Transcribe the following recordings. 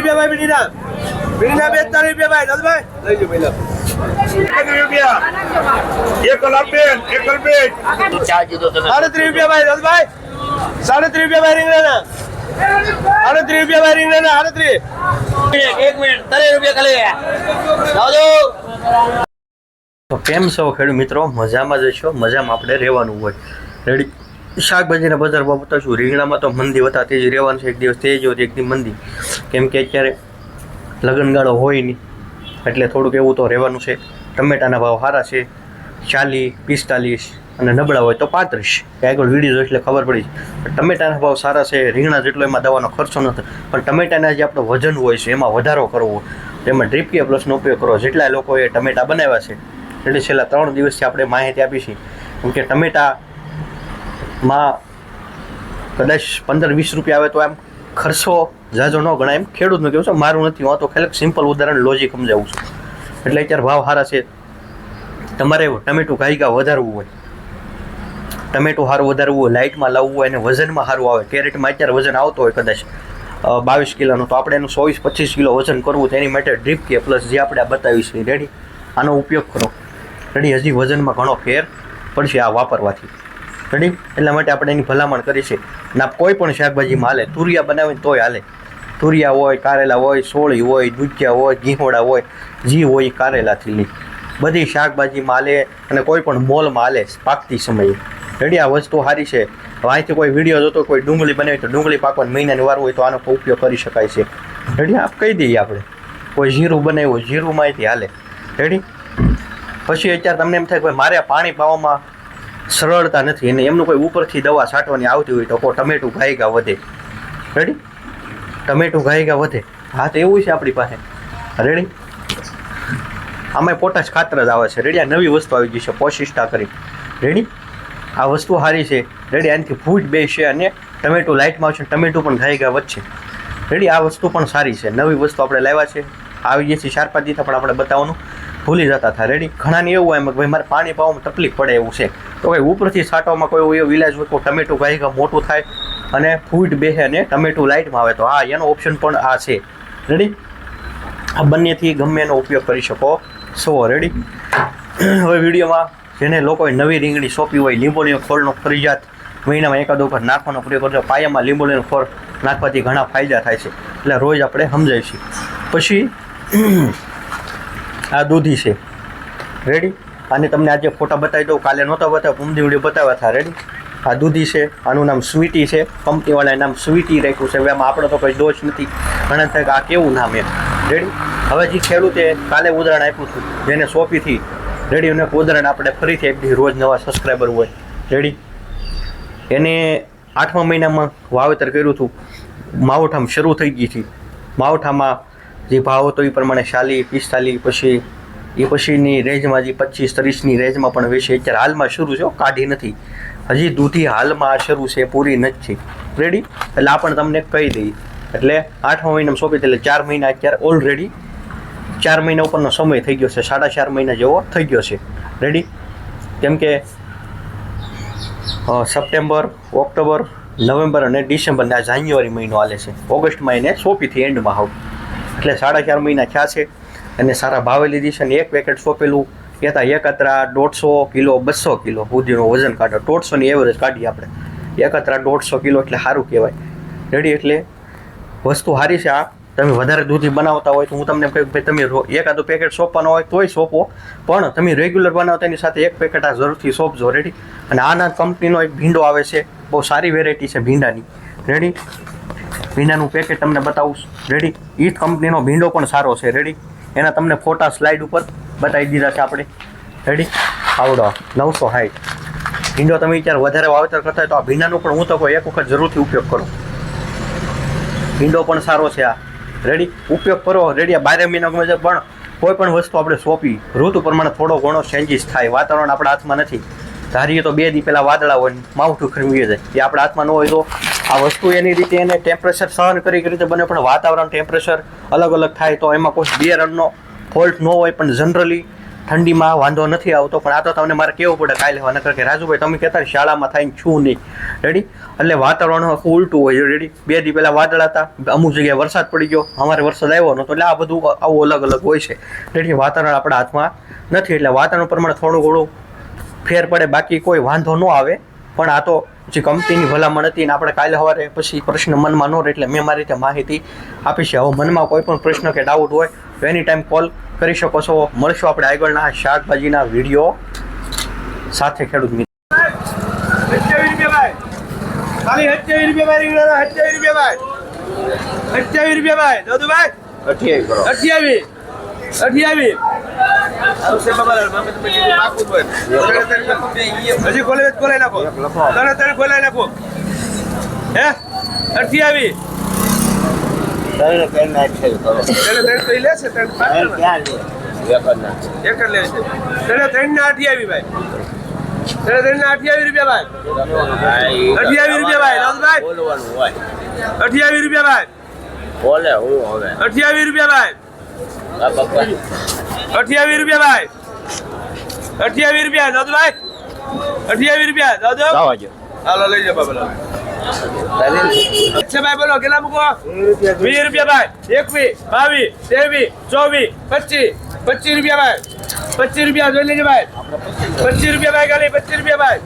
રૂપિયા ભાઈ બીડીના બીડીના બેતાલીસ રૂપિયા ભાઈ. દાદભાઈ, લઈ જાઓ પહેલા. સાડત્રીસ રૂપિયા ભાઈ, દાદભાઈ. સાડત્રીસ રૂપિયા ભાઈ રીંગણાના સાડત્રીસ રૂપિયા એક મિનિટ ત્રણ રૂપિયા ખાલી કેમ છો ખેડૂત મિત્રો? મજામાં જ છો? મજામાં આપણે રહેવાનું હોય. રેડી. શાકભાજીના બજારમાં બતાવશું. રીંગણામાં તો મંદી વતા તેજ રહેવાનું છે. એક દિવસ તેજ હોય, એક દિવસ મંદી. કેમ કે અત્યારે લગ્નગાળો હોય નહીં. એટલે થોડુંક એવું તો રહેવાનું છે. ટમેટાના ભાવ સારા છે. ચાલીસ, પિસ્તાલીસ અને નબળા હોય તો પાંત્રીસ. આગળ વીડિયો એટલે ખબર પડી જાય. ટમેટાના ભાવ સારા છે. રીંગણા જેટલો એમાં દવાનો ખર્ચો નથી પણ ટમેટાના જે આપણો વજન હોય છે. એમાં વધારો કરવો. તેમાં કે પ્લસનો ઉપયોગ કરવો. જેટલા લોકોએ ટમેટા બનાવ્યા છે. એટલે છેલ્લા ત્રણ દિવસથી આપણે માહિતી આપી છે. કેમ કે ટમેટામાં કદાચ પંદર વીસ રૂપિયા આવે તો એમ ખર્ચો ઝાઝો ન ગણાય એમ ખેડૂતનું કેવું છે? મારું નથી, હું તો ખાલી સિમ્પલ ઉદાહરણ લોજિક સમજાવું છું. એટલે અત્યારે ભાવ સારા છે. તમારે ટમેટું ગાયકા વધારવું હોય, ટમેટું સારું વધારવું હોય લાઇટમાં લાવવું હોય અને વજનમાં સારું આવે, કેરેટમાં અત્યારે વજન આવતો હોય કદાચ બાવીસ કિલોનું, તો આપણે એનું ચોવીસ પચીસ કિલો વજન કરવું તો એની માટે ડ્રીપ કે પ્લસ જે આપણે આ બતાવી છે રેડી આનો ઉપયોગ કરો. રેડી હજી વજનમાં ઘણો ફેર પડશે આ વાપરવાથી. રેડી એટલા માટે આપણે એની ભલામણ કરી છે. ના કોઈ પણ શાકભાજીમાં હાલે, તુરિયા બનાવીને તોય હાલે. તુરિયા હોય, કારેલા હોય, સોળી હોય, દૂધિયા હોય ઘીહોડા હોય, જી હોય કારેલાથી લી. બધી શાકભાજીમાં હાલે અને કોઈ પણ મોલમાં હાલે પાકતી સમયે. રેડી આ વસ્તુ સારી છે. અહીંથી કોઈ વીડિયો જોતો, કોઈ ડુંગળી બનાવી તો ડુંગળી પાકવાની મહિનાની વાર હોય તો આનો ઉપયોગ કરી શકાય છે. રેડી આપ કહી દઈએ આપણે. કોઈ જીરું બનાવ્યું હોય જીરુંમાં અહીંથી હાલે. રેડી પછી અત્યારે તમને એમ થાય કે મારે પાણી પાવામાં સરળતા નથી. અને એમનું કોઈ ઉપરથી દવા છાંટવાની આવતી હોય તો ટમેટું ગાયગા વધે. રેડી ટમેટું ગાયગા વધે. હા, તો એવું છે આપણી પાસે. રેડી આમાં પોટાશ ખાતર જ આવે છે. રેડી આ નવી વસ્તુ આવી ગઈ છે. પોશિષ્ટા કરી. રેડી આ વસ્તુ સારી છે. રેડી આનાથી ફૂટ બે છે અને ટમેટું લાઇટમાં આવશે ટમેટું પણ ગાયગા વધશે. રેડી આ વસ્તુ પણ સારી છે. નવી વસ્તુ આપણે લાવ્યા છે. આવી ગઈ છે. ચાર પાંચ દિવસ પણ આપણે બતાવવાનું. ભૂલી જતા હતા રેડી ઘણાને એવું એમ ભાઈ મારે પાણી પાવામાં તકલીફ પડે એવું છે. તો ભાઈ ઉપરથી છાંટવામાં કોઈ એવો ઇલાજ હોય તો ટમેટું ગાયગા મોટું થાય અને ફૂટ બેસે અને ટમેટું લાઇટમાં આવે તો હા, એનો ઓપ્શન પણ આ છે. રેડી આ બંનેથી ગમે એનો ઉપયોગ કરી શકો છો. રેડી હવે વિડીયોમાં જેને લોકોએ નવી રીંગણી સોંપી હોય લીંબોળીનો ખોળનો ફરજિયાત મહિનામાં એકાદ વખત નાખવાનો પ્રયોગ કરજો. પાયામાં લીંબોળીનો ખોળ નાખવાથી ઘણા ફાયદા થાય છે. એટલે રોજ આપણે સમજાય છે પછી આ દૂધી છે. રેડી અને તમને આજે ફોટા બતાવી દઉં. કાલે નહોતા બતાવ્યા ઉમદી ઉડી બતાવ્યા હતા. રેડી આ દૂધી છે, આનું નામ સ્વીટી છે. કંપનીવાળાએ નામ સ્વીટી રાખ્યું છે. હવે આમાં આપણો તો કોઈ દોષ નથી. ઘણા થાય કે આ કેવું નામ એમ રેડી હવે જે ખેડૂતે કાલે ઉદાહરણ આપ્યું હતું, જેને સોંપીથી. રેડી અને ઉદાહરણ આપણે ફરીથી આપી રોજ નવા સબસ્ક્રાઈબર હોય. રેડી એને આઠમા મહિનામાં વાવેતર કર્યું હતું. માવઠામાં શરૂ થઈ ગઈ હતી. માવઠામાં જે ભાવ હતો એ પ્રમાણે ચાલી પિસ્તાલીસ, પછી એ પછીની રેન્જમાં જે પચીસ, ત્રીસની રેન્જમાં પણ વેચે. અત્યારે હાલમાં શરૂ છે કાઢી નથી. હજી દૂધી હાલમાં આ શરૂ છે, પૂરી નથી. રેડી એટલે આ પણ તમને કહી દઈએ. એટલે આઠમા મહિનામાં સોંપી એટલે ચાર મહિના અત્યારે ઓલરેડી ચાર મહિના ઉપરનો સમય થઈ ગયો છે. સાડા ચાર મહિના જેવો થઈ ગયો છે. રેડી કેમ કે સપ્ટેમ્બર ઓક્ટોબર નવેમ્બર અને ડિસેમ્બર આ જાન્યુઆરી મહિનો હાલે છે. ઓગસ્ટમાં એને સોંપીથી એન્ડમાં આવ એટલે સાડા ચાર મહિના થયા છે અને સારા ભાવે લીધી છે અને એક પેકેટ સોંપેલું. કહેતા એકત્રા દોઢસો કિલો, બસો કિલો સુધીનું વજન કાઢો. દોઢસોની એવરેજ કાઢીએ આપણે. એકત્રા દોઢસો કિલો એટલે સારું કહેવાય. રેડી એટલે? વસ્તુ સારી છે આ. તમે વધારે દૂધી બનાવતા હોય તો હું તમને કહ્યું ભાઈ તમે એકાદું પેકેટ સોંપવાનો હોય તોય સોંપો. પણ તમે રેગ્યુલર બનાવતા એની સાથે એક પેકેટ આ જરૂરથી સોંપજો. રેડી અને આના કંપનીનો એક ભીંડો આવે છે. બહુ સારી વેરાયટી છે ભીંડાની. રેડી ભીંડાનું પેકેટ તમને બતાવું રેડી એ કંપનીનો ભીંડો પણ સારો છે. રેડી એના તમને ફોટા સ્લાઇડ ઉપર બતાવી દીધા છે આપણે. રેડી આવડો. નવસો હાઈટ. ભીંડો તમે અત્યારે વધારે વાવેતર કરતા હોય તો આ ભીંડાનું પણ હું તો કોઈ એક વખત જરૂરથી ઉપયોગ કરો. ભીંડો પણ સારો છે આ. રેડી ઉપયોગ કરો. રેડી આ બારે મહિના ગમે પણ કોઈ પણ વસ્તુ આપણે સોંપી. ઋતુ પ્રમાણે થોડો ઘણો ચેન્જીસ થાય. વાતાવરણ આપણા હાથમાં નથી. ધારીએ તો બે દી પહેલાં વાદળા હોય માવઠું ખરમી જાય. એ આપણા હાથમાં ન હોય તો આ વસ્તુ એની રીતે એને ટેમ્પરેચર સહન કરી રીતે બને, પણ વાતાવરણ ટેમ્પરેચર અલગ અલગ થાય તો એમાં કોઈ બિયારણનો ફોલ્ટ ન હોય, પણ જનરલી ઠંડીમાં વાંધો નથી આવતો. પણ આ તો તમને મારે કેવું પડે કાલે લેવા નકર કે રાજુભાઈ, તમે કહેતા શાળામાં થઈને છું નહીં. રેડી એટલે વાતાવરણ આખું ઉલટું હોય. રેડી બે દી પહેલાં વાદળ હતા. અમુક જગ્યાએ વરસાદ પડી ગયો. અમારે વરસાદ આવ્યો નહોતો. એટલે આ બધું આવું અલગ અલગ હોય છે. રેડી વાતાવરણ આપણા હાથમાં નથી. એટલે વાતાવરણ પ્રમાણે થોડું ઘણું ફેર પડે. બાકી કોઈ વાંધો ન આવે. પણ આ તો જે કંપનીની ભલામણ હતી ને આપણે કાલે સવારે પછી પ્રશ્ન મનમાં ન રહે એટલે મેં મારી રીતે માહિતી આપી છે. હવે મનમાં કોઈ પણ પ્રશ્ન કે ડાઉટ હોય તો એની ટાઈમ કોલ કરી શકો છો. મળશું આપણે આગળના શાકભાજીના વીડિયો સાથે ખેડૂત મિત્ર. સત્યાવીસ રૂપિયા ભાઈ. ખાલી સત્યાવીસ રૂપિયા ભાઈ. રીંગણાના રૂપિયા ભાઈ. સત્યાવીસ રૂપિયા ભાઈ. દાદુભાઈ અઠ્યાવીસ અઠ્યાવીસ. અઠ્યાવીસ. હજી ખોલે ખોલાઈ નાખો. ત્રણે ત્રણ ખોલાઈ નાખો. હે? ત્રણ ના અઠ્યાવીસ રૂપિયા ભાઈ. અઠ્યાવીસ રૂપિયા ભાઈ, રાઉતભાઈ. બોલવાનું હોય અઠ્યાવીસ રૂપિયા ભાઈ બોલે હું હવે અઠ્યાવીસ રૂપિયા ભાઈ આ પપ્પા અઠ્યાવીસ રૂપિયા ભાઈ અઠ્યાવીસ રૂપિયા દાદુભાઈ અઠ્યાવીસ રૂપિયા દાદુ લાવો જો હાલો લઈ જાઓ બાબા અચ્છા ભાઈ બોલો કેટલા મૂકો વીસ રૂપિયા ભાઈ એકવીસ બાવીસ ત્રેવીસ ચોવીસ પચીસ પચીસ રૂપિયા ભાઈ પચીસ રૂપિયા જોઈ લેજો ભાઈ પચીસ રૂપિયા ભાઈ ખાલી પચીસ રૂપિયા ભાઈ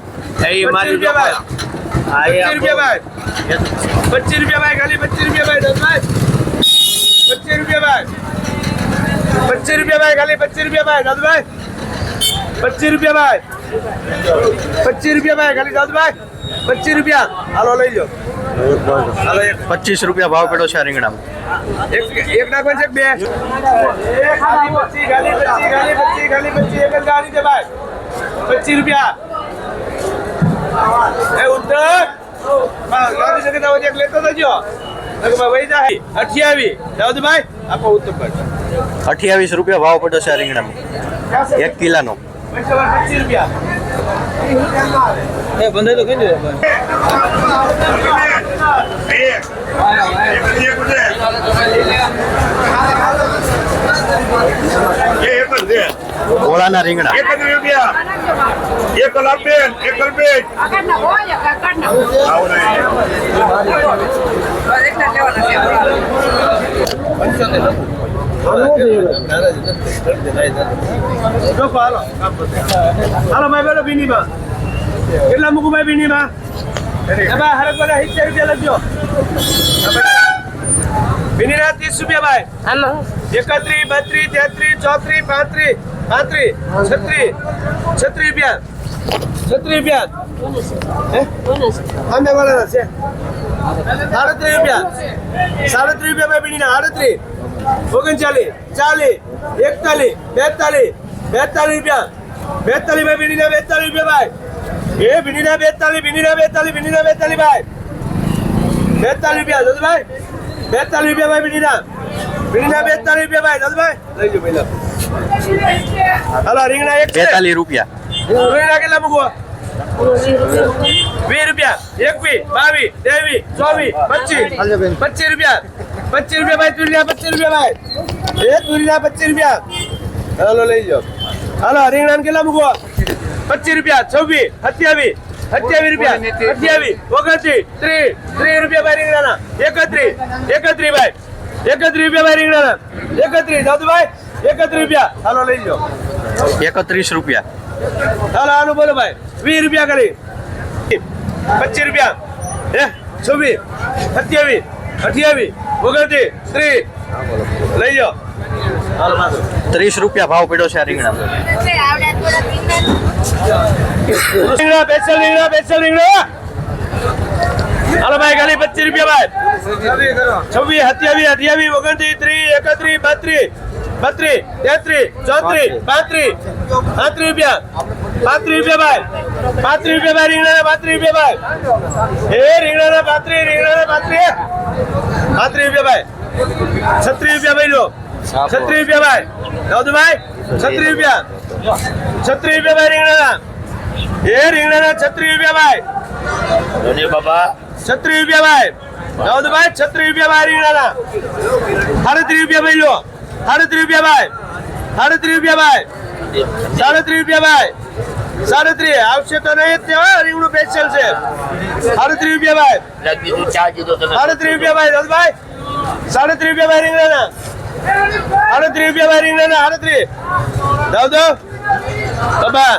એ પચીસ મારી રૂપિયા ભાઈ પચીસ રૂપિયા ભાઈ પચીસ રૂપિયા ભાઈ ખાલી પચીસ રૂપિયા ભાઈ દાદુભાઈ પચીસ રૂપિયા ભાઈ પચીસ રૂપિયા ભાઈ ખાલી પચીસ રૂપિયા ભાઈ દાદુભાઈ પચીસ રૂપિયા ભાઈ. પચીસ રૂપિયા ભાઈ ખાલી દાદુભાઈ પચીસ રૂપિયા. હાલો લઈ લો હાલો એક. પચીસ રૂપિયા ભાવ પડ્યો છે રીંગણામાં. એક એક નાખવાનું છે બે? પચીસ રૂપિયા. એ ઉત્તર ગાંધી શકે એક લેતો જજો અઠ્યાવીસ. રૂપિયા ભાવ પડ્યો છે આ રીંગણામાં. એક કિલાનો. ગોળાના રીંગણા. એક એક લાપેન એક રૂપિયા હાલો ભાઈ બોલો બીનીમાં કેટલા મૂકું ભાઈ બીનીમાં માં ભાઈ હરક બધા સિત્તેર રૂપિયા લખજો બીનીના ત્રીસ રૂપિયા ભાઈ. એકત્રીસ બત્રીસ તેત્રીસ ચોત્રીસ પાંત્રીસ પાંત્રીસ છત્રીસ છત્રીસ રૂપિયા. છત્રીસ રૂપિયા. સામે વાળાના છે. સાડત્રીસ રૂપિયા. સાડત્રીસ રૂપિયા ભાઈ બીનીના સાડત્રીસ ઓગણચાલીસ ચાલીસ એકતાલીસ બેતાલીસ બેતાલીસ રૂપિયા. બેતાલીસ ભાઈ બીનીના બેતાલીસ રૂપિયા ભાઈ. એ બીનીના બેતાલીસ બીનીના બેતાલીસ બીનીના બેતાલીસ ભાઈ. બેતાલીસ રૂપિયા દસભાઈ બેતાલીસ રૂપિયા ભાઈ બીનીના બીનીના બેતાલીસ રૂપિયા ભાઈ દસભાઈ લઈ જાઓ પહેલા. હાલો રીંગણા એક બેતાલીસ રૂપિયા. રીંગણા કેટલા મૂકવા? વીસ રૂપિયા એકવીસ બાવીસ ત્રેવીસ ચોવીસ પચીસ પચીસ રૂપિયા પચીસ રૂપિયા ભાઈ તુરિયા પચીસ રૂપિયા ભાઈ. એ તુરિયા પચીસ રૂપિયા. હાલો લઈ જાઓ હાલો રીંગણા કેટલા મૂકો પચીસ રૂપિયા છવ્વીસ સત્યાવીસ સત્યાવીસ રૂપિયા સત્યાવીસ ઓગણત્રીસ ત્રીસ ત્રીસ રૂપિયા ભાઈ રીંગણાના. એકત્રીસ એકત્રીસ ભાઈ. એકત્રીસ રૂપિયા ભાઈ રીંગણાના. એકત્રીસ દાદુભાઈ એકત્રીસ રૂપિયા. હાલો લઈ જાઓ એકત્રીસ રૂપિયા. હાલો આનું બોલો ભાઈ. વીસ રૂપિયા કરી. પચીસ રૂપિયા. હે છવ્વીસ. સત્યાવીસ. અઠ્યાવીસ. ઓગણત્રીસ. ત્રીસ. લઈ જાઓ. ત્રીસ રૂપિયા ભાવ પડ્યો છે આ પીંડા રીંગણા બેસલ રીંગણા બેસલ રીંગણા. હાલો ભાઈ ખાલી પચીસ રૂપિયા ભાઈ. છવ્વીસ સત્યાવીસ અઠ્યાવીસ ઓગણત્રીસ ત્રીસ એકત્રીસ બત્રીસ. બત્રીસ તેત્રીસ ચોત્રીસ પાંત્રીસ પાંત્રીસ રૂપિયા. પાંત્રીસ રૂપિયા ભાઈ. પાંત્રીસ રૂપિયા ભાઈ રીંગણાના પાંત્રીસ રૂપિયા ભાઈ. એ રીંગણાના પાંત્રીસ રીંગણાના પાંત્રીસ પાંત્રીસ રૂપિયા ભાઈ. છત્રીસ રૂપિયા ભાઈ લો. છત્રીસ રૂપિયા ભાઈ. દાઉદભાઈ છત્રીસ રૂપિયા. છત્રીસ રૂપિયા ભાઈ રીંગણાના. એ રીંગણાના છત્રીસ રૂપિયા ભાઈ. ધોની બાબા છત્રીસ રૂપિયા ભાઈ. દાઉદભાઈ છત્રીસ રૂપિયા ભાઈ રીંગણાના. સાડત્રીસ રૂપિયા ભાઈ લો. સાડત્રીસ રૂપિયા ભાઈ. સાડત્રીસ રૂપિયા ભાઈ. સાડત્રીસ રૂપિયા ભાઈ. સાડત્રીસ. આવશે તો નહીં જ તે હો રીંગણું સ્પેશિયલ છે. સાડત્રીસ રૂપિયા ભાઈ. સાડત્રીસ રૂપિયા ભાઈ દાદભાઈ સાડત્રીસ રૂપિયા ભાઈ રીંગણાના સાડત્રીસ રૂપિયા ભાઈ રીંગણાના સાડત્રીસ. દાઉદ. બાબા.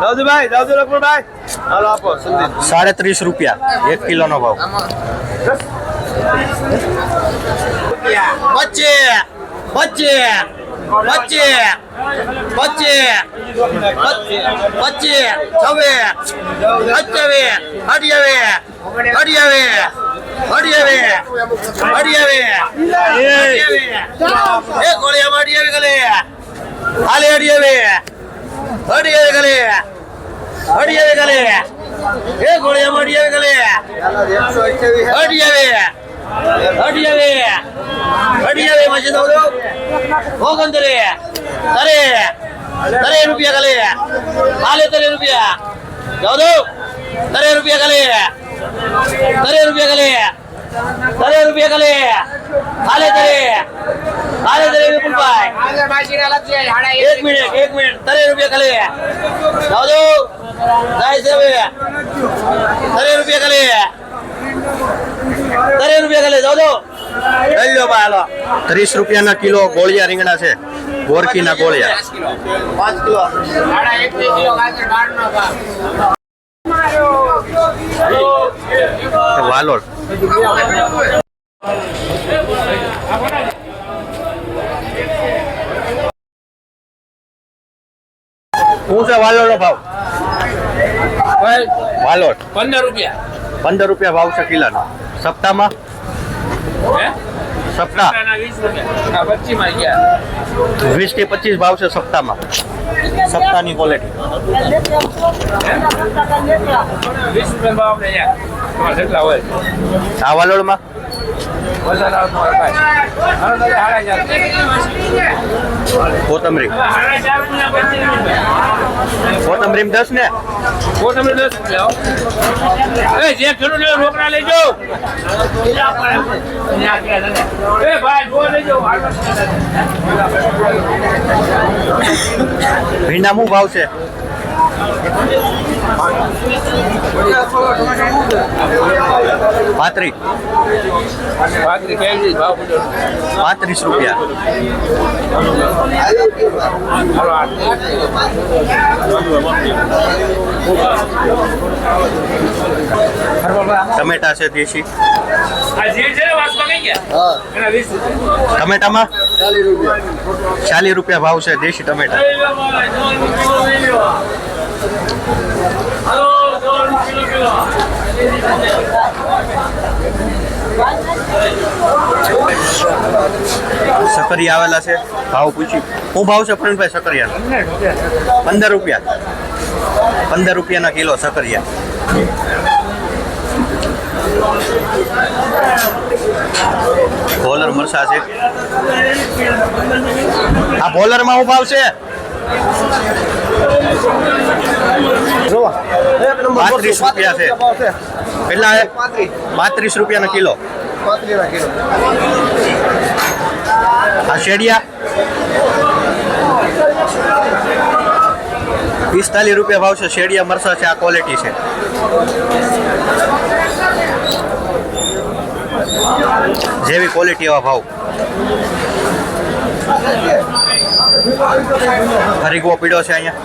દાઉદભાઈ દાઉદ લક્ષ્મણભાઈ હાલો આપો સંદીપ. સાડત્રીસ રૂપિયા એક કિલોનો ભાવ. પચીસ. પચીસ પચીસ પચીસ પચીસ છવ્વીસ અઠ્યાવીસ અઠ્યાવીસ અઠ્યાવીસ અઠ્યાવીસ અઠ્યાવીસ એ ગોળિયામાં અઠ્યાવીસ ગલે હાલે અઠ્યાવીસ અઠ્યાવીસ ગલે અઠ્યાવીસ ગલે એ અઠ્યાવીસમાં છે તો ઓગણત્રીસ તરે તરે રૂપિયા ગલે. હાલે તરે રૂપિયા. જાઓ દો તરે રૂપિયા ગલે. તરે રૂપિયા ગલે. તરે રૂપિયા ગલે. હાલે તરે હાલે તરે વિપુલભાઈ. એક મિનિટ એક મિનિટ. તરે રૂપિયા ગલે. જાઓ દો જાય છે તરે રૂપિયા ગલે. તરે રૂપિયા કલે જોજો દો લઈ લો ભાઈ હાલો. ત્રીસ રૂપિયાના કિલો ગોળિયા રીંગણા છે. ગોરકીના ગોળિયા. પાંચ કિલો. વાલોડ શું છે વાલોડનો ભાવ? વાલોડ પંદર રૂપિયા. પંદર રૂપિયા ભાવ છે કિલોનો. સપ્તાહમાં? હે? સપ્તાહ? વીસથી પચીસ ભાવ છે સપ્તાહમાં. સપ્તાહની ક્વોલિટી આ વાલોડમાં? કોથમરી. કોથમરી દસ ને? જે ખેડૂત રોકડા લેજો એ ભાઈ જો લેજો ભીંડા શું ભાવ છે? પાંત્રીસ. પાંત્રીસ રૂપિયા. ટમેટા છે દેશી. ટમેટામાં ચાલીસ રૂપિયા. ભાવ છે દેશી ટમેટા સકરી આવેલા છે ભાવ પૂછી. હું ભાવ છે ફરણભાઈ સકરિયા પંદર રૂપિયા. પંદર રૂપિયાના કિલો સકરિયા. ભોલર મરસા છે. આ ભોલરમાં હું ભાવ છે? પાંત્રીસ રૂપિયા છે. કેટલા પાંત્રીસ. રૂપિયાનો કિલો. આ શેડિયા. પિસ્તાલીસ રૂપિયા ભાવ છે, શેડિયા મરસા છે, આ ક્વોલિટી છે. જેવી ક્વોલિટી એવા ભાવ. ખરીગવો પીડ્યો છે અહીંયા.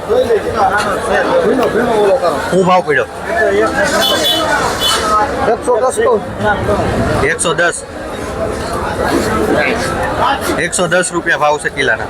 શું ભાવ પીડ્યો એકસો દસ. એકસો દસ રૂપિયા ભાવ છે કિલાના.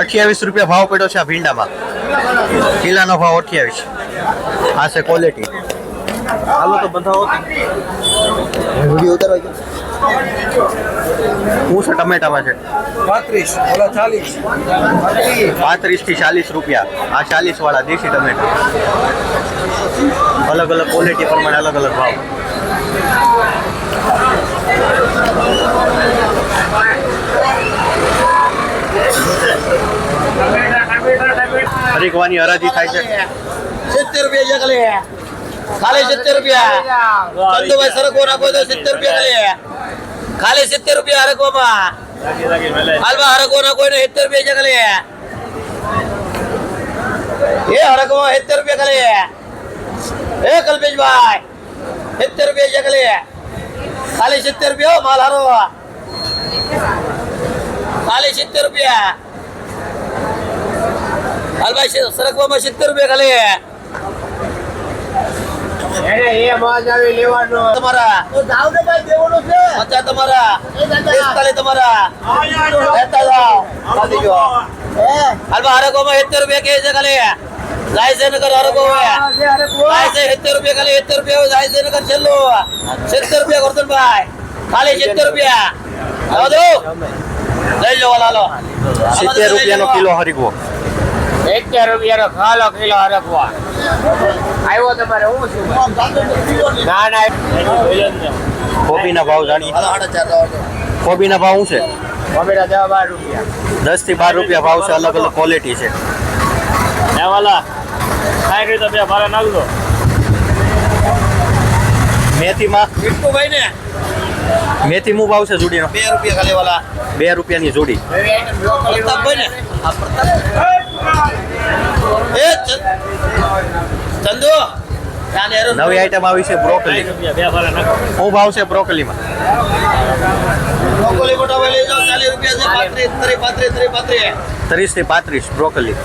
અઠ્યાવીસ રૂપિયા ભાવ પડ્યો છે આ ભીંડામાં. કિલાનો ભાવ અઠ્યાવીસ. આ છે ક્વોલિટી હાલો તો બતાવો વીડિયો ઉતારવા શું છે ટમેટામાં છે? પાંત્રીસ ઓલા ચાલીસ. પાંત્રીસથી ચાલીસ રૂપિયા. આ ચાલીસ વાળા દેશી ટમેટા. અલગ અલગ ક્વોલિટી પ્રમાણે અલગ અલગ ભાવ. હરીકવાની હરાજી થાય છે. સિત્તેર રૂપિયા છે ખાલી સિત્તેર રૂપિયા. ચંદુભાઈ સરકો રાખો તો સિત્તેર રૂપિયા ખાલી ખાલી સિત્તેર રૂપિયા હરકવામાં. હાલમાં હરકો ના કોઈને સિત્તેર રૂપિયા ખાલી એ હરકમાં સિત્તેર રૂપિયા ખાલી એ કલ્પેશભાઈ સિત્તેર રૂપિયા છે ખાલી સિત્તેર રૂપિયા માલ હારો. ખાલી સિત્તેર રૂપિયા. હાલભાઈ સરકવામાં સિત્તેર રૂપિયા ખાલી. તમારા. પચાસ તમારા. પિસ્તાલીસ તમારા. લેતા જાઓ. ચાલી જાઓ હાલમાં હરકોમાં સિત્તેર રૂપિયા કે છે ખાલી. જાય છે નગર હરકો સિત્તેર રૂપિયા ખાલી સિત્તેર રૂપિયા છેલ્લું. સિત્તેર રૂપિયા ગોરધનભાઈ ખાલી સિત્તેર રૂપિયા. લઈ લો હાલો સિત્તેર રૂપિયાનો કિલો હરીકવો. સિત્તેર રૂપિયાનો ખાલો કિલો હરકવા આવ્યો તમારે હું શું ના ના. કોબીના ભાવ જાણી. કોબીના ભાવ શું છે? મમ્મીના દસ બાર રૂપિયા. દસથી બાર રૂપિયા ભાવ છે અલગ અલગ ક્વોલિટી છે. વાલા સાઠ રૂપિયા ભાડે નાખજો મેથીમાં? ભાઈ ને મેથી મુ ભાવ છે જોડીનો? બે રૂપિયા ખાલી વાલા. બે રૂપિયાની જોડી. પ્રતાપભાઈ ને આ પ્રતાપ. ચંદુ નવી આઈટમ આવી છે બ્રોકલી શું ભાવ છે બ્રોકલીમાં બ્રોકલી મોટા ભાઈ લઈ જાઓ ચાલીસ રૂપિયા છે પાંત્રીસ ત્રીસ પાંત્રીસ ત્રીસ પાંત્રીસ. ત્રીસથી પાંત્રીસ બ્રોકલી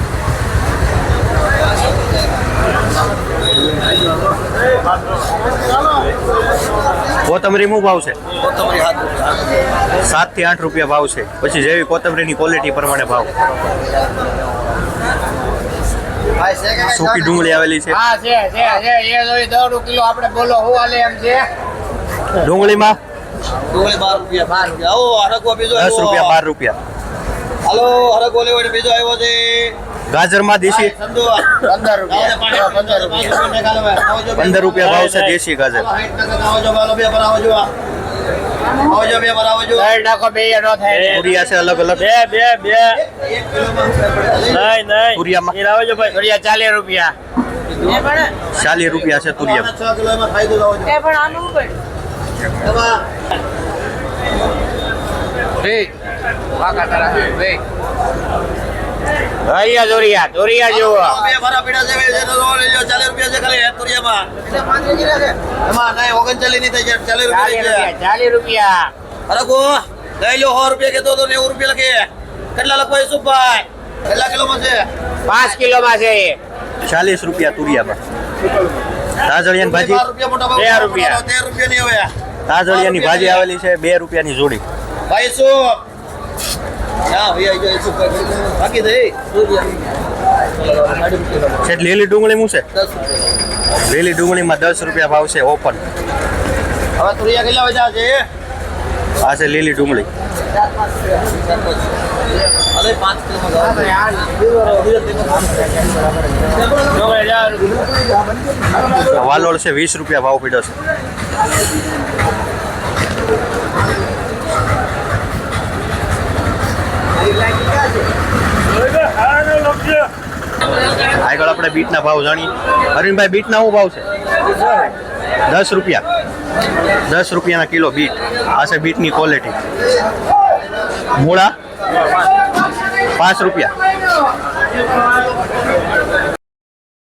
કોથમરી શું ભાવ છે સાતથી આઠ રૂપિયા ભાવ છે પછી જેવી કોથમરીની ક્વોલિટી પ્રમાણે ભાવ. સૂકી ડુંગળી આવેલી છે. હા છે છે છે એ જોઈ દોઢ કિલો આપણે બોલો હું આલે એમ છે? ડુંગળીમાં? ડુંગળી બાર રૂપિયા 12 રૂપિયા. આવો હરકો બીજો દસ આવ્યો. રૂપિયા 12 રૂપિયા. હાલો હરકો લેવો એટલે બીજો આવ્યો છે. ગાજરમાં દેશી? પંદર રૂપિયા. પંદર રૂપિયા. ભાવ છે દેશી ગાજર. આવજો બે પર આવજો. આવજો બે નાખો નો થાય છે અલગ અલગ. બે બે બે. નહીં નહીં. ભાઈ. તુરિયા ચાલીસ રૂપિયા. ચાલીસ રૂપિયા છે તુરિયા છ પણ આનું પણ. જુઓ દોરિયા દોરિયા લો ચાલીસ રૂપિયા ની રૂપિયા રૂપિયા રૂપિયા. હરકો લઈ લો સો રૂપિયા કેતો હતો નેવું રૂપિયા લખે કેટલા લખો યુસુફભાઈ કેટલા કિલોમાં છે? પાંચ કિલોમાં છે ચાલીસ રૂપિયા તુરિયામાં. તાજળિયાની ભાજી. રૂપિયા બે રૂપિયા. તેર રૂપિયા ની હવે. તાજળિયાની ભાજી આવેલી છે બે રૂપિયાની જોડી. ભાઈ શું હા ભાઈ આવી જાઓ યુસુફભાઈ બાકી દઈ છે લીલી ડુંગળી શું છે લીલી ડુંગળીમાં દસ રૂપિયા ભાવ છે ઓપન. હવે તુરિયા કેટલા વેચા છે? આ છે લીલી ડુંગળી. વાલોળ છે વીસ રૂપિયા ભાવ પીડો છે. આગળ આપણે બીટના ભાવ જાણીએ. અરવિંદભાઈ, બીટના શું ભાવ છે? દસ રૂપિયા. દસ રૂપિયાના કિલો બીટ. આ છે બીટની ક્વોલિટી મૂળા? પાંચ રૂપિયા.